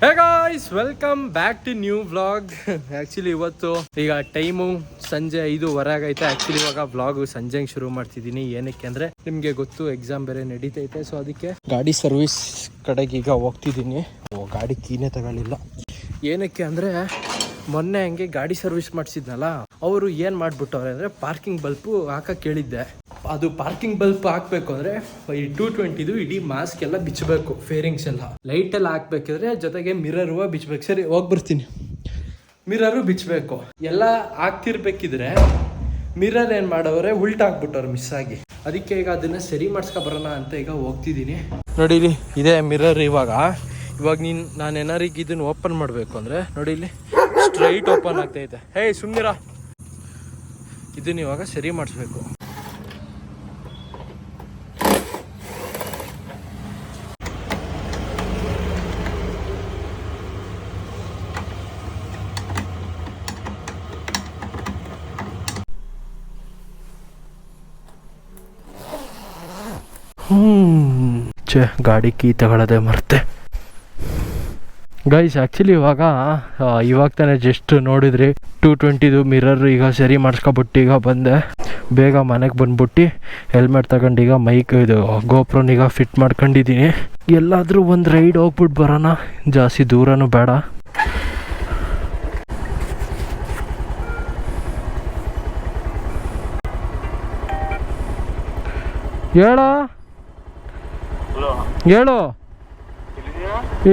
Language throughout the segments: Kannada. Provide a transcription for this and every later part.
Hey guys welcome back to new vlog actually ಇವತ್ತು ಈಗ ಟೈಮು ಸಂಜೆ ಐದು ಆಗೈತೆ. ಆ್ಯಕ್ಚುಲಿ ಇವಾಗ ವ್ಲಾಗು ಸಂಜೆಗೆ ಶುರು ಮಾಡ್ತಿದ್ದೀನಿ. ಏನಕ್ಕೆ ಅಂದರೆ ನಿಮಗೆ ಗೊತ್ತು ಎಕ್ಸಾಮ್ ಬೇರೆ ನಡೀತೈತೆ. ಸೊ ಅದಕ್ಕೆ ಗಾಡಿ ಸರ್ವಿಸ್ ಕಡೆಗೆ ಈಗ ಹೋಗ್ತಿದ್ದೀನಿ. ಓ, ಗಾಡಿ ಕೀನೇ ತಗೊಳ್ಳಿಲ್ಲ. ಏನಕ್ಕೆ ಅಂದರೆ ಮೊನ್ನೆ ಹಂಗೆ ಗಾಡಿ ಸರ್ವಿಸ್ ಮಾಡಿಸಿದ್ನಲ್ಲ, ಅವರು ಏನು ಮಾಡಿಬಿಟ್ಟವ್ರೆ ಅಂದರೆ ಪಾರ್ಕಿಂಗ್ ಬಲ್ಪು ಹಾಕಕ್ಕೆ ಕೇಳಿದ್ದೆ. ಅದು ಪಾರ್ಕಿಂಗ್ ಬಲ್ಪ್ ಹಾಕ್ಬೇಕು ಅಂದ್ರೆ ಈ ಟೂ ಟ್ವೆಂಟಿದು ಇಡೀ ಮಾಸ್ಕ್ ಎಲ್ಲ ಬಿಚ್ಚಬೇಕು ಫೇರಿಂಗ್ಸ್ ಎಲ್ಲ. ಲೈಟ್ ಎಲ್ಲ ಹಾಕ್ಬೇಕಿದ್ರೆ ಜೊತೆಗೆ ಮಿರರ್ ಬಿಚ್ಚಬೇಕು. ಸರಿ ಹೋಗಿ ಬರ್ತೀನಿ ಮಿರರು ಬಿಚ್ಚಬೇಕು. ಎಲ್ಲ ಹಾಕ್ತಿರ್ಬೇಕಿದ್ರೆ ಮಿರರ್ ಏನು ಮಾಡೋರೆ ಉಲ್ಟಾ ಹಾಕ್ಬಿಟ್ಟವ್ರು ಮಿಸ್ ಆಗಿ. ಅದಕ್ಕೆ ಈಗ ಅದನ್ನ ಸರಿ ಮಾಡಿಸ್ಕೊ ಬರೋಣ ಅಂತ ಈಗ ಹೋಗ್ತಿದ್ದೀನಿ. ನೋಡಿಲಿ ಇದೇ ಮಿರರ್ ಇವಾಗ. ಇವಾಗ ನೀನು, ನಾನು ಏನಾರಿಗೆ ಇದನ್ನ ಓಪನ್ ಮಾಡಬೇಕು ಅಂದರೆ ನೋಡಿಲಿ ಸ್ಟ್ರೈಟ್ ಓಪನ್ ಆಗ್ತೈತೆ. ಹೇ ಸುಮ್ಮನಿರ ಇದನ್ನ ಇವಾಗ ಸರಿ ಮಾಡಿಸ್ಬೇಕು. ಛೇ, ಗಾಡಿ ಕೀ ತಗೊಳ್ಳೋದೆ ಮರ್ತೆ. ಗೈಸ್ ಆ್ಯಕ್ಚುಲಿ ಇವಾಗ ಇವಾಗ ತಾನೇ ಜಸ್ಟ್ ನೋಡಿದ್ರಿ ಟೂ ಟ್ವೆಂಟಿದು ಮಿರರ್ ಈಗ ಸರಿ ಮಾಡಿಸ್ಕೊಬಿಟ್ಟು ಈಗ ಬಂದೆ. ಬೇಗ ಮನೆಗೆ ಬಂದ್ಬಿಟ್ಟು ಹೆಲ್ಮೆಟ್ ತಗೊಂಡು ಈಗ ಮೈಕ್ ಇದು ಗೋಪ್ರೋನ್ ಈಗ ಫಿಟ್ ಮಾಡ್ಕೊಂಡಿದ್ದೀನಿ. ಎಲ್ಲಾದರೂ ಒಂದು ರೈಡ್ ಹೋಗ್ಬಿಟ್ಟು ಬರೋಣ, ಜಾಸ್ತಿ ದೂರನೂ ಬೇಡ. ಹೇಳೋ? ಹೇಳು.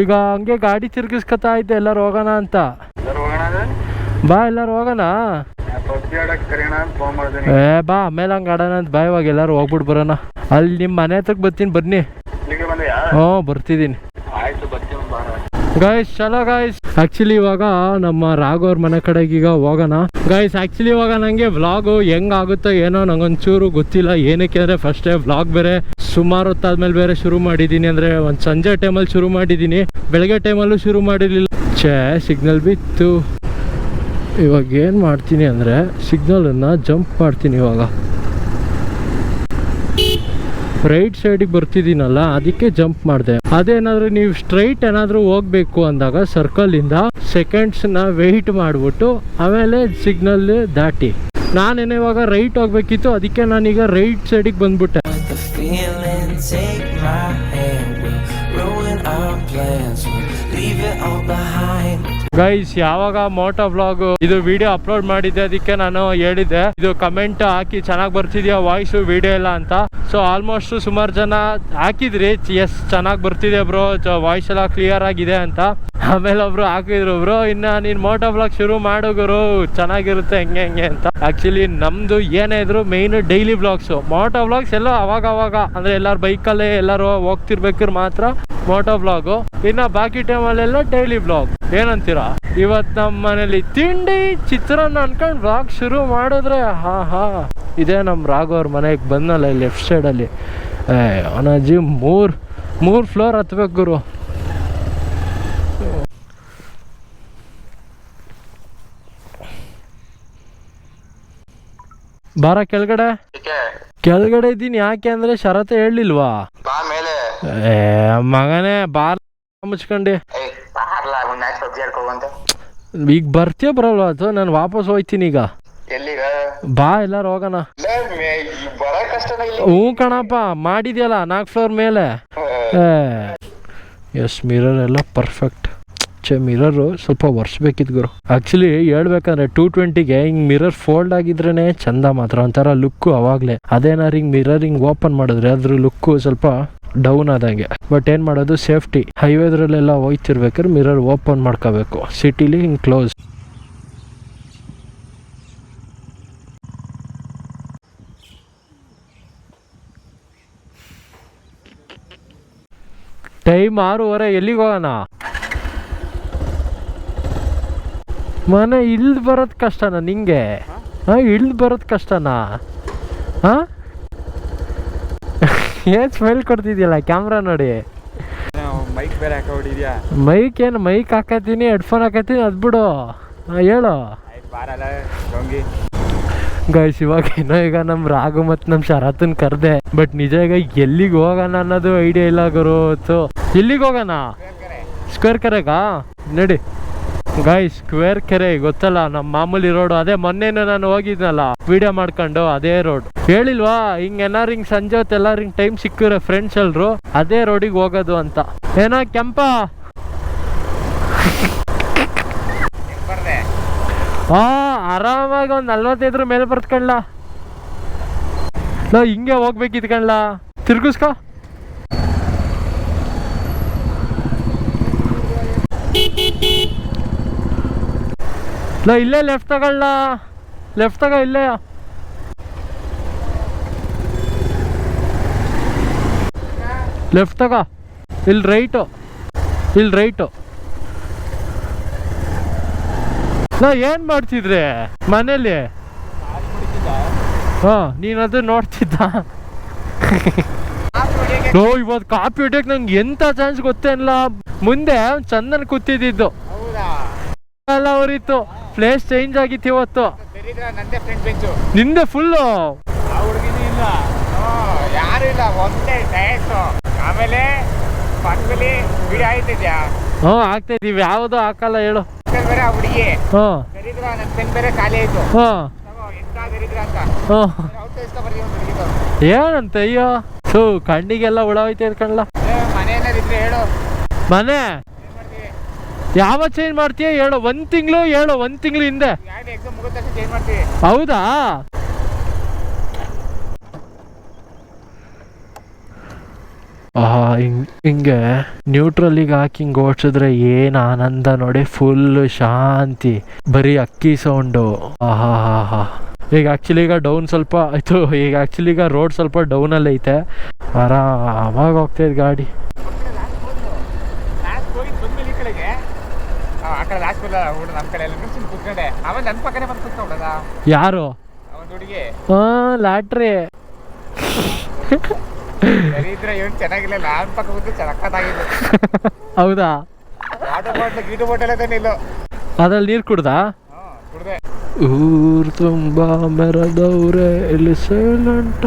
ಈಗ ಹಂಗೆ ಗಾಡಿ ತಿರ್ಗಿಸ್ಕೊತಾ ಇದ್ದೆ ಎಲ್ಲರೂ ಹೋಗೋಣ ಅಂತ. ಬಾ ಎಲ್ಲರೂ ಹೋಗೋಣ. ಏ ಬಾ ಆಮೇಲೆ ಹಂಗೆ ಆಡೋಣ ಅಂತ. ಬಾ ಇವಾಗ ಎಲ್ಲರೂ ಹೋಗ್ಬಿಟ್ಟು ಬರೋಣ. ಅಲ್ಲಿ ನಿಮ್ಮ ಮನೆ ಹತ್ರಕ್ಕೆ ಬರ್ತೀನಿ ಬನ್ನಿ ಹ್ಞೂ ಬರ್ತಿದ್ದೀನಿ. ಗಾಯ್ಸ್ ಚಲೋ ಗಾಯ್ಸ್ ಆಕ್ಚುಲಿ ಇವಾಗ ನಮ್ಮ ರಾಘವ್ರ ಮನೆ ಕಡೆಗೆ ಈಗ ಹೋಗೋಣ. ಗಾಯ್ಸ್ ಆಕ್ಚುಲಿ ಇವಾಗ ನಂಗೆ ವ್ಲಾಗು ಆಗುತ್ತೋ ಏನೋ ನಂಗೊಂಚೂರು ಗೊತ್ತಿಲ್ಲ. ಏನಕ್ಕೆ ಅಂದ್ರೆ ಫಸ್ಟ್ ವ್ಲಾಗ್ ಬೇರೆ, ಸುಮಾರು ಹೊತ್ತಾದ್ಮೇಲೆ ಬೇರೆ ಶುರು ಮಾಡಿದ್ದೀನಿ. ಅಂದ್ರೆ ಒಂದು ಸಂಜೆ ಟೈಮಲ್ಲಿ ಶುರು ಮಾಡಿದ್ದೀನಿ. ಬೆಳಗ್ಗೆ ಟೈಮಲ್ಲೂ ಶುರು ಮಾಡಿರಲಿಲ್ಲ. ಛೇ ಸಿಗ್ನಲ್ ಬಿತ್ತು. ಇವಾಗ ಏನು ಮಾಡ್ತೀನಿ ಅಂದರೆ ಸಿಗ್ನಲನ್ನು ಜಂಪ್ ಮಾಡ್ತೀನಿ ಇವಾಗ. ರೈಟ್ ಸೈಡಿಗೆ ಬರ್ತಿದ್ದೀನಲ್ಲ, ಅದಕ್ಕೆ ಜಂಪ್ ಮಾಡಿದೆ. ಅದೇನಾದ್ರೂ ನೀವು ಸ್ಟ್ರೈಟ್ ಏನಾದರೂ ಹೋಗ್ಬೇಕು ಅಂದಾಗ ಸರ್ಕಲಿಂದ ಸೆಕೆಂಡ್ಸ್ನ ವೆಯ್ಟ್ ಮಾಡಿಬಿಟ್ಟು, ಆಮೇಲೆ ಸಿಗ್ನಲ್ ದಾಟಿ. ನಾನೇನೋ ಇವಾಗ ರೈಟ್ ಹೋಗ್ಬೇಕಿತ್ತು, ಅದಕ್ಕೆ ನಾನೀಗ ರೈಟ್ ಸೈಡಿಗೆ ಬಂದ್ಬಿಟ್ಟೆ. Leave. ಗೈಸ್ ಯಾವಾಗ ಮೋಟೋ ಬ್ಲಾಗ್ ಇದು ವಿಡಿಯೋ ಅಪ್ಲೋಡ್ ಮಾಡಿದ್ದೆ, ಅದಕ್ಕೆ ನಾನು ಹೇಳಿದ್ದೆ. ಇದು ಕಮೆಂಟ್ ಹಾಕಿ, ಚೆನ್ನಾಗಿ ಬರ್ತಿದ್ಯಾ ವಾಯ್ಸು ವಿಡಿಯೋ ಎಲ್ಲ ಅಂತ. ಸೊ ಆಲ್ಮೋಸ್ಟ್ ಸುಮಾರು ಜನ ಹಾಕಿದ್ರಿ. ಎಸ್ ಚೆನ್ನಾಗಿ ಬರ್ತಿದೆ ಬ್ರೋ ವಾಯ್ಸ್ ಎಲ್ಲ ಕ್ಲಿಯರ್ ಆಗಿದೆ ಅಂತ. ಆಮೇಲೆ ಒಬ್ರು ಹಾಕಿದ್ರು, ಬ್ರೋ, ಇನ್ನ ನೀನ್ ಮೋಟೋ ಬ್ಲಾಗ್ ಶುರು ಮಾಡು ಗುರು, ಚೆನ್ನಾಗಿರುತ್ತೆ, ಹೆಂಗೆ ಹೆಂಗೆ, ಅಂತ. ಆಕ್ಚುಲಿ ನಮ್ದು ಏನೇ ಇದ್ರು main daily blogs moto blogs ಎಲ್ಲ ಅವಾಗ ಅವಾಗ. ಅಂದ್ರೆ ಎಲ್ಲಾರು ಬೈಕಲ್ಲೇ ಎಲ್ಲಾರು ಹೋಗ್ತಿರ್ಬೇಕಾದ್ರೆ ಮಾತ್ರ ಮೋಟೋ ಬ್ಲಾಗ್ ಇನ್ನ ಬಾಕಿ ಟೈಮಲ್ಲೆಲ್ಲ ಡೈಲಿ ಬ್ಲಾಗ್ ಏನಂತೀರಾ? ಇವತ್ ನಮ್ಮ ಮನೇಲಿ ತಿಂಡಿ, ಚಿತ್ರಾನ್ನ ಅನ್ಕೊಂಡ್ ವ್ಲಾಗ್ ಶುರು ಮಾಡಿದ್ರೆ, ಹಾ ಹಾ. ಇದೇ ನಮ್ಮ ಅವ್ರ ಮನೆಗೆ ಬಂದಲ್ಲ ಲೆಫ್ಟ್ ಸೈಡಲ್ಲಿ ಅಲ್ಲಿ. ಅನಾಜಿ ಮೂರ್ ಮೂರ್ ಫ್ಲೋರ್ ಹತ್ಬೇಕು ಗುರು. ಬಾರ ಕೆಳಗಡೆ. ಕೆಳಗಡೆ ಇದ್ದೀನಿ ಯಾಕೆ ಅಂದ್ರೆ ಶರತ್ ಹೇಳಿಲ್ವಾ ಏ ಮಗನೇ ಬಾರ್ ಮುಚ್ಕೊಂಡಿ. ಈಗ ಬರ್ತೀಯ ಬರಲ್ವಾ ಅದು ನಾನು ವಾಪಸ್ ಹೋಯ್ತೀನಿ ಈಗ? ಬಾ ಎಲ್ಲಾರು ಹೋಗೋಣ. ಹ್ಞೂ ಕಣಪ್ಪ ಮಾಡಿದ್ಯಲ್ಲ ನಾಲ್ಕು ಫ್ಲೋರ್ ಮೇಲೆ. ಎಸ್ ಮಿರರ್ ಎಲ್ಲ ಪರ್ಫೆಕ್ಟ್ ಛೇ ಮಿರರು ಸ್ವಲ್ಪ ಒರೆಸ್ಬೇಕಿತ್ತು ಗುರು. ಆ್ಯಕ್ಚುಲಿ ಹೇಳ್ಬೇಕಂದ್ರೆ ಟೂ ಟ್ವೆಂಟಿಗೆ ಹಿಂಗ್ ಮಿರರ್ ಫೋಲ್ಡ್ ಆಗಿದ್ರೇನೆ ಚಂದ ಮಾತ್ರ, ಒಂಥರ ಲುಕ್ಕು ಅವಾಗ್ಲೇ. ಅದೇನಾರು ಹಿಂಗ್ ಮಿರರ್ ಹಿಂಗೆ ಓಪನ್ ಮಾಡಿದ್ರೆ ಅದ್ರ ಲುಕ್ಕು ಸ್ವಲ್ಪ ಡೌನ್ ಆದಂಗೆ. ಬಟ್ ಏನ್ ಮಾಡೋದು ಸೇಫ್ಟಿ ಹೈವೇದ್ರಲ್ಲೆಲ್ಲ ಹೋಯ್ತಿರ್ಬೇಕಾದ್ರೆ ಮಿರರ್ ಓಪನ್ ಮಾಡ್ಕೋಬೇಕು. ಸಿಟಿಲಿ ಹಿಂಗ್ ಕ್ಲೋಸ್ ಟೈಮ್ ಆರೂವರೆ, ಎಲ್ಲಿಗೆ ಹೋಗೋಣ? ಮನೆ ಇಳ್ದು ಬರೋದು ಕಷ್ಟನಾ ನಿಂಗೆ? ಹಾಂ ಇಳ್ದು ಬರೋದು ಕಷ್ಟನಾ? ಹಾ? ಏನು ಸ್ಮೆಲ್ ಕೊಡ್ತಿದ್ಯಲ್ಲ ಕ್ಯಾಮ್ರಾ ನೋಡಿ. ಮೈಕ್ ಬೇರೆ ಹಾಕೊಂಡಿದ್ಯಾ ಮೈಕ್ ಏನು ಮೈಕ್ ಹಾಕತ್ತೀನಿ ಹೆಡ್ಫೋನ್ ಹಾಕತ್ತೀನಿ ಅದು ಬಿಡು. ಹೇಳು. ಗೈಸ್ ಇವಾಗ ಏನೋ ಈಗ ನಮ್ಮ ರಾಘು ಮತ್ತು ನಮ್ಮ ಶರತ್ನ ಕರೆದೆ. ಬಟ್ ನಿಜ ಈಗ ಎಲ್ಲಿಗೆ ಹೋಗೋಣ ಅನ್ನೋದು ಐಡಿಯಾ ಇಲ್ಲ ಗುರು. ಸೊ ಎಲ್ಲಿಗೆ ಹೋಗೋಣ? ಸ್ಕ್ವೇರ್ ಕರೆಗಾ? ನಡಿ. ಗಾಯ್ ಸ್ಕ್ವೇರ್ ಕೆರೆ ಗೊತ್ತಲ್ಲ ನಮ್ಮ ಮಾಮೂಲಿ ರೋಡ್ ಅದೇ ಮೊನ್ನೆನೂ ನಾನು ಹೋಗಿದ್ನಲ್ಲ ವಿಡಿಯೋ ಮಾಡ್ಕೊಂಡು ಅದೇ ರೋಡ್ ಹೇಳಿಲ್ವಾ, ಹಿಂಗ್ ಏನಾರು ಹಿಂಗ್ ಸಂಜೆ ಹೊತ್ತು ಎಲ್ಲಾರು ಹಿಂಗ್ ಟೈಮ್ ಸಿಕ್ಕಿರ ಫ್ರೆಂಡ್ಸ್ ಎಲ್ರು, ಅದೇ ರೋಡಿಗೆ ಹೋಗೋದು ಅಂತ. ಏನೋ ಕೆಂಪ? ಹಾ ಆರಾಮಾಗಿ ಒಂದ್ ನಲ್ವತ್ತೈದ್ರ ಮೇಲೆ ಬರ್ತ್ಕಂಡ್ಲಾ ಹಿಂಗೆ ಹೋಗ್ಬೇಕಿದ್ ತಿರ್ಗಿಸ್ಕೊ. ಲೋ, ಇಲ್ಲೇ ಲೆಫ್ಟ್ ತಗೊಳ್ಳ. ಲೆಫ್ಟ್ ತಗೋ, ಇಲ್ಲೇ. ಲೆಫ್ಟ್ ತಗೋ. ಇಲ್ಲಿ ರೈಟು ಇಲ್ಲಿ ರೈಟು ನಾ ಏನ್ ಮಾಡ್ತಿದ್ರೆ ಮನೇಲಿ? ಹಾ, ನೀನ್ ಅದು ನೋಡ್ತಿದ್ದ. ನೋ ಇವತ್ತು ಕಾಪಿ ಹೊಡಿಯಕ್ ನಂಗೆ ಎಂತ ಚಾನ್ಸ್ ಗೊತ್ತೇನಿಲ್ಲ ಮುಂದೆ ಚಂದನ್ ಕೂತಿದ್ದು ಎಲ್ಲ ಅವರಿತ್ತು ಪ್ಲೇಸ್ ಚೇಂಜ್ ಆಗಿತ್ತು ಇವತ್ತು. ನಂದೇ ಫ್ರೆಂಡ್ ಫುಲ್ಲು ಇಲ್ಲ. ಯಾರು ಇಲ್ಲ. ಒಂದೇ ಡಯಟ್ ಆಮೇಲೆ ಪಕ್ಕದಲ್ಲಿ ಬಿಡಿ ಆಯ್ತಿದ್ಯಾ? ಹ್ಞೂ ಆಗ್ತಾ ಇದೀವಿ ಯಾವುದು ಹಾಕಲ್ಲ ಹೇಳು. ಬೇರೆ ಆ ಹುಡುಗಿ. ಹ್ಞೂ. ಗರಿದ್ರ ನನ್ನ ಪೆನ್ ಬೇರೆ ಖಾಲಿ ಆಯ್ತು. ಹ್ಞೂ. ಎಂತ ಅಂತ. ಹ್ಞೂ. ಔಟ್ ಇಸ್ಕೊ ಬರ್ತೀವಿ ಒಂದು ಹುಡುಗಿದು. ಏನಂತ ಅಯ್ಯೋ. ಥೂ ಕಣ್ಣಿಗೆಲ್ಲ ಹುಳ ಹೋಯ್ತೈತೆ ಕಣ್ಲ. ಮನೆ ಏನಾದ್ರು ಇದ್ರೆ ಹೇಳು. ಮನೆ? ಯಾವ ಚೇಂಜ್ ಮಾಡ್ತೀಯ? ಹೇಳು ಒಂದ್ ತಿಂಗಳು ಹೇಳು ಒಂದ್ ತಿಂಗಳು ಹಿಂದೆ. ಹೌದಾ? ಹಿಂಗೆ ನ್ಯೂಟ್ರಲಿಗೆ ಹಾಕಿ ಹಿಂಗೆ ಓಡಿಸಿದ್ರೆ ಏನು ಆನಂದ ನೋಡಿ ಫುಲ್ ಶಾಂತಿ. ಬರೀ ಅಕ್ಕಿ ಸೌಂಡು ಆಹಾ ಹಾ ಹಾ ಈಗ ಆ್ಯಕ್ಚುಲಿ ಈಗ ಡೌನ್ ಸ್ವಲ್ಪ ಆಯಿತು. ಈಗ ಆ್ಯಕ್ಚುಲಿ ಈಗ ರೋಡ್ ಸ್ವಲ್ಪ ಡೌನಲ್ಲಿ ಐತೆ. ಆರಾಮಾಗಿ ಹೋಗ್ತಾಯಿದ್ ಗಾಡಿ ಲಾಸ್ಟ್ ಹೋಗಿ ಬಂದ್ಮೇಲೆ ಈ ಕಡೆಗೆ ಆ ಆ ಕಡೆ ಲಾಸ್ಟ್ ಹುಡುಗ ನಮ್ಮ ಕಡೆ ಎಲ್ಲ ಸುಮ್ಮನೆ ಕುತ್ಕೊಂಡೆ. ಅವ ನನ್ನ ಪಕ್ಕನೆ ಬಂದು ಕೂತ್ಕೊಂಡದ ಯಾರು? ಅವನ ಹುಡುಗಿ. ಹಾ ಲಾಟ್ರಿ. ಸರಿ ಇದ್ರೆ ಏನು ಚೆನ್ನಾಗಿಲ್ಲ ನಾನು ಪಕ್ಕ ಕೂತು ಚೆನ್ನಾಗಿದೆ ಹೌದಾ? ವಾಟರ್ ಬಾಟ್ಲ್ ಗೀಟು ಬಾಟಲ್ ಅದೇ ನಿಲ್ಲು ಅದ್ರಲ್ಲಿ ನೀರು ಕುಡ್ದಾ? ಹಾಂ ಕುಡ್ದೆ. ಊರ್ ತುಂಬಾ ಮೆರದವ್ರೆ ಇಲ್ಲಿ ಸೈಲೆಂಟ್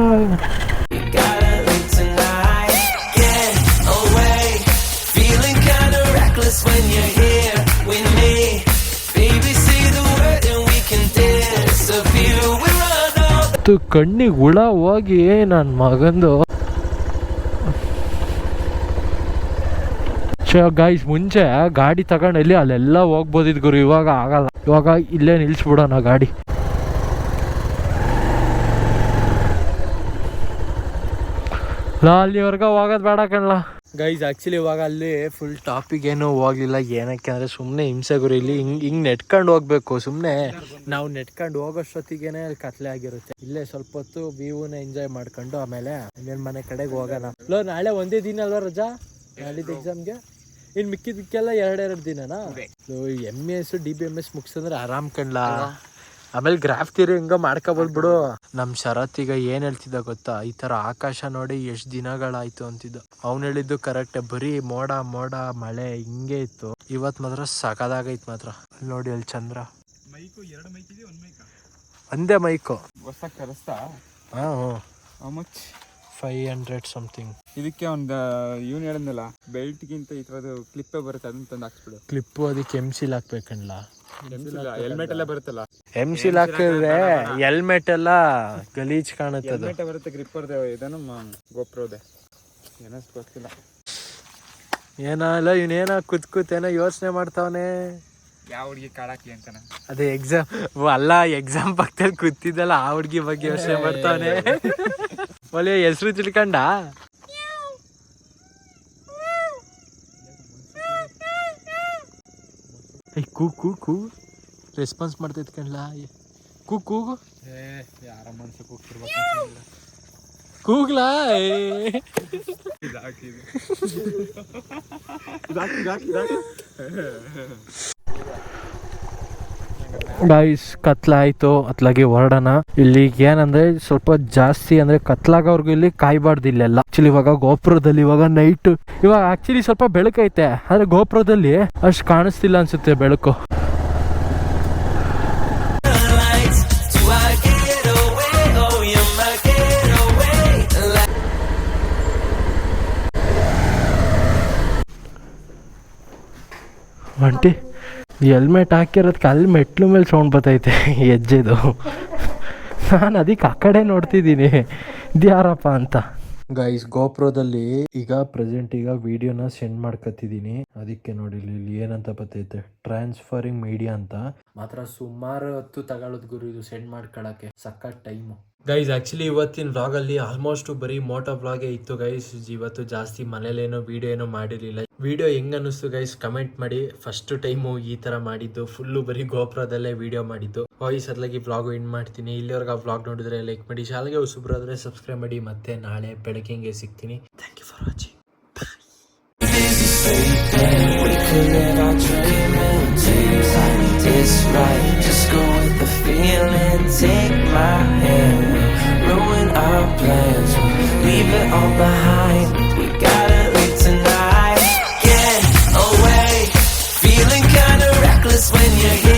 all ಕಣ್ಣಿಗೆ ಹುಳ ಹೋಗಿ ನನ್ನ ಮಗಂದು. ಗಾಯ್ಸ್ ಮುಂಚೆ ಗಾಡಿ ತಗೊಂಡಲ್ಲಿ ಅಲ್ಲೆಲ್ಲ ಹೋಗ್ಬೋದಿದ್ ಗುರು, ಇವಾಗ ಆಗಲ್ಲ. ಇವಾಗ ಇಲ್ಲೇ ನಿಲ್ಸ್ಬಿಡೋಣ ಗಾಡಿ. ಲಾ ಅಲ್ಲಿವರೆಗ ಹೋಗೋದು ಬೇಡ ಕಣ್ಲ. ಗೈಸ್ ಆ್ಯಕ್ಚುಲಿ ಇವಾಗ ಅಲ್ಲಿ ಫುಲ್ ಟಾಪಿಗೆ ಏನು ಹೋಗ್ಲಿಲ್ಲ. ಏನಕ್ಕೆ ಅಂದರೆ ಸುಮ್ಮನೆ ಹಿಂಸೆ ಗುರು. ಇಲ್ಲಿ ಹಿಂಗೆ ಹಿಂಗೆ ನೆಟ್ಕೊಂಡು ಹೋಗ್ಬೇಕು ಸುಮ್ಮನೆ ನಾವು ನೆಟ್ಕೊಂಡು ಹೋಗೋಷ್ಟೊತ್ತಿಗೇನೆ ಅಲ್ಲಿ ಕತ್ಲೆ ಆಗಿರುತ್ತೆ. ಇಲ್ಲೇ ಸ್ವಲ್ಪ ಹೊತ್ತು ವ್ಯೂನ ಎಂಜಾಯ್ ಮಾಡ್ಕೊಂಡು ಆಮೇಲೆ ಇನ್ನೇನು ಮನೆ ಕಡೆಗೆ ಹೋಗೋಣ. ಲೋ, ನಾಳೆ ಒಂದೇ ದಿನ ಅಲ್ವಾ ರಜಾ? ನಾಳಿದ್ದು ಎಕ್ಸಾಮ್ಗೆ ಇನ್ನು ಮಿಕ್ಕಿದ್ದಕ್ಕೆಲ್ಲ ಎರಡೆರಡು ದಿನನಾ? M S D B M S ಮುಗಿಸಂದ್ರೆ ಆರಾಮ್ ಕಣ್ಲಾ? ಆಮೇಲೆ ಗ್ರಾಫ್ ತಿರಿ ಹಿಂಗ ಮಾಡ್ಕೊಬೋದು ಬಿಡು ನಮ್ ಶರತ್ ಈಗ ಏನ್ ಹೇಳ್ತಿದ್ದ ಗೊತ್ತಾ? ಈ ತರ ಆಕಾಶ ನೋಡಿ ಎಷ್ಟು ದಿನಗಳಾಯಿತು ಅಂತಿದ್ದ. ಅವ್ನು ಹೇಳಿದ್ದು ಕರೆಕ್ಟ್ ಬರೀ ಮೋಡ ಮೋಡ ಮಳೆ ಹಿಂಗೆ ಇತ್ತು. ಇವತ್ತು ಮಾತ್ರ ಸಕದಾಗೈತ್ ಮಾತ್ರ. ನೋಡಿ ಅಲ್ಲಿ ಚಂದ್ರ. ಮೈಕು ಎರಡು ಮೈಕ್ ಇದೆ ಒಂದು ಮೈಕ್. ಒಂದೇ ಮೈಕು. ಹೊಸಾಗಿ ತರಿಸ್ತಾ ಹಾ ಮಚ್ ಫೈವ್ ಹಂಡ್ರೆಡ್ ಸಮಥಿಂಗ್ ಇದಕ್ಕೆ ಒಂದು ಇವ್ನು ಹೇಳಿದ್ನಲ್ಲ ಬೆಲ್ಟ್ಗಿಂತ ಈ ಥರದ್ದು ಕ್ಲಿಪ್ಪೇ ಬರುತ್ತೆ ಅದನ್ನ ತಂದು ಹಾಕ್ಸ್ಬಿಡು. ಕ್ಲಿಪ್ಪು ಅದಕ್ಕೆ ಎಂ ಸಿಲ್ ಹಾಕ್ಬೇಕಣ್ಣ ಹೆಲ್ಮೆಟ್ ಎಲ್ಲ ಬರುತ್ತಲ್ಲ? ಎಂ ಸಿಲ್ ಹಾಕಿದ್ರೆ ಹೆಲ್ಮೆಟ್ ಎಲ್ಲ ಗಲೀಜ್ ಕಾಣುತ್ತೆ ಹೆಲ್ಮೆಟ್ ಬರುತ್ತೆ ಗ್ರಿಪ್ಪರ್ದೆ ಇದನ್ನು ಗೋಪ್ರೋದೆ ಏನಷ್ಟು ಗೊತ್ತಿಲ್ಲ. ಏನೋ ಇಲ್ಲ ಇವನೇನೋ ಕೂತ್ ಕೂತ್ ಏನೋ ಯೋಚನೆ ಮಾಡ್ತಾವನೆ. ಯಾವ ಹುಡುಗಿ ಕಾಡಾಕ್ಲಿ ಅಂತಾನ? ಅದೇ ಎಕ್ಸಾಮ್ ಅಲ್ಲ ಎಕ್ಸಾಮ್ ಪಕ್ಕದಲ್ಲಿ ಕೂತಿದ್ದಲ್ಲ ಆ ಹುಡ್ಗಿ ಬಗ್ಗೆ ಯೋಚನೆ ಮಾಡ್ತಾವನೆ. ಒಳ್ಳೆ ಹೆಸರು ತಿಳ್ಕಂಡ? ಏಯ್ ಕೂ ಕೂ ಕೂ ರೆಸ್ಪಾನ್ಸ್ ಮಾಡ್ತೈತ್ ಕಣ್ಲ ಕೂ ಕೂಗು ಏ ಯಾರ ಮನ್ಸಕ್ಕೆ ಹೋಗ್ತಿರ್ಬೇಕು ಕೂಗ್ಲಾ ಇದಾಕಿದೆ ಗೈಸ್ ಕತ್ಲಾಯ್ತು ಅತ್ಲಾಗಿ ಹೊರಡೋಣ. ಇಲ್ಲಿ ಏನಂದ್ರೆ ಸ್ವಲ್ಪ ಜಾಸ್ತಿ ಅಂದ್ರೆ ಕತ್ಲಾಗೋರ್ಗು ಇಲ್ಲಿ ಕಾಯ್ಬಾರ್ದು ಇಲ್ಲೆಲ್ಲ. ಆಕ್ಚುಲಿ ಇವಾಗ ಗೋಪುರದಲ್ಲಿ ಇವಾಗ ನೈಟ್ ಇವಾಗ ಆಕ್ಚುಲಿ ಸ್ವಲ್ಪ ಬೆಳಕೈತೆ ಆದ್ರೆ ಗೋಪುರದಲ್ಲಿ ಅಷ್ಟು ಕಾಣಿಸ್ತಿಲ್ಲ ಅನ್ಸುತ್ತೆ ಬೆಳಕು. The ಹೆಲ್ಮೆಟ್ ಹಾಕಿರೋದಕ್ಕೆ ಅಲ್ಲಿ ಮೆಟ್ಲು ಮೇಲೆ ಸೌಂಡ್ ಬರ್ತೈತೆ ಹೆಜ್ಜೆದು. ನಾನು ಅದಕ್ಕೆ ಆ ಕಡೆ ನೋಡ್ತಿದ್ದೀನಿ. ಇದ್ಯಾರಪ್ಪ ಅಂತ. ಗೈಸ್ ಗೋಪ್ರೋದಲ್ಲಿ ಈಗ ಪ್ರೆಸೆಂಟ್ ಈಗ ವಿಡಿಯೋನ ಸೆಂಡ್ ಮಾಡ್ಕೊತಿದ್ದೀನಿ ಅದಕ್ಕೆ ನೋಡಿ ಇಲ್ಲಿ ಏನಂತ ಬರ್ತೈತೆ? ಟ್ರಾನ್ಸ್ಫರಿಂಗ್ ಮೀಡಿಯಾ ಅಂತ. ಮಾತ್ರ ಸುಮಾರು ಹೊತ್ತು ತಗೊಳ್ಳೋದು ಗುರು ಇದು ಸೆಂಡ್ ಮಾಡ್ಕೊಳಕ್ಕೆ. ಸಖತ್ ಟೈಮು ಗೈಸ್ ಆಕ್ಚುಲಿ ಇವತ್ತಿನ ವ್ಲಾಗಲ್ಲಿ ಆಲ್ಮೋಸ್ಟ್ ಬರೀ ಮೋಟೋ ವ್ಲಾಗೇ ಇತ್ತು ಗೈಸ್ ಇವತ್ತು ಜಾಸ್ತಿ ಮನೇಲೇನೋ ವೀಡಿಯೋ ಏನೋ ಮಾಡಿರಲಿಲ್ಲ. ವಿಡಿಯೋ ಹೆಂಗ ಅನ್ನಿಸ್ತು ಗೈಸ್ ಕಮೆಂಟ್ ಮಾಡಿ. ಫಸ್ಟ್ ಟೈಮು ಈ ಥರ ಮಾಡಿದ್ದು. ಫುಲ್ಲು ಬರೀ ಗೋಪುರದಲ್ಲೇ ವಿಡಿಯೋ ಮಾಡಿದ್ದು. ವಾಯ್ಸ್ ಅದ್ಲಾಗಿ ವ್ಲಾಗು ಇನ್ ಮಾಡ್ತೀನಿ. ಇಲ್ಲಿವರೆಗೆ ಆ ವ್ಲಾಗ್ ನೋಡಿದ್ರೆ ಲೈಕ್ ಮಾಡಿ. ಶಾಲೆಗೆ ಹೊಸಬ್ರಾದ್ರೆ ಸಬ್ಸ್ಕ್ರೈಬ್ ಮಾಡಿ. ಮತ್ತೆ ನಾಳೆ ಬೆಳಗ್ಗೆಗೆ ಸಿಗ್ತೀನಿ. Thank you for watching Leave it live our when you hear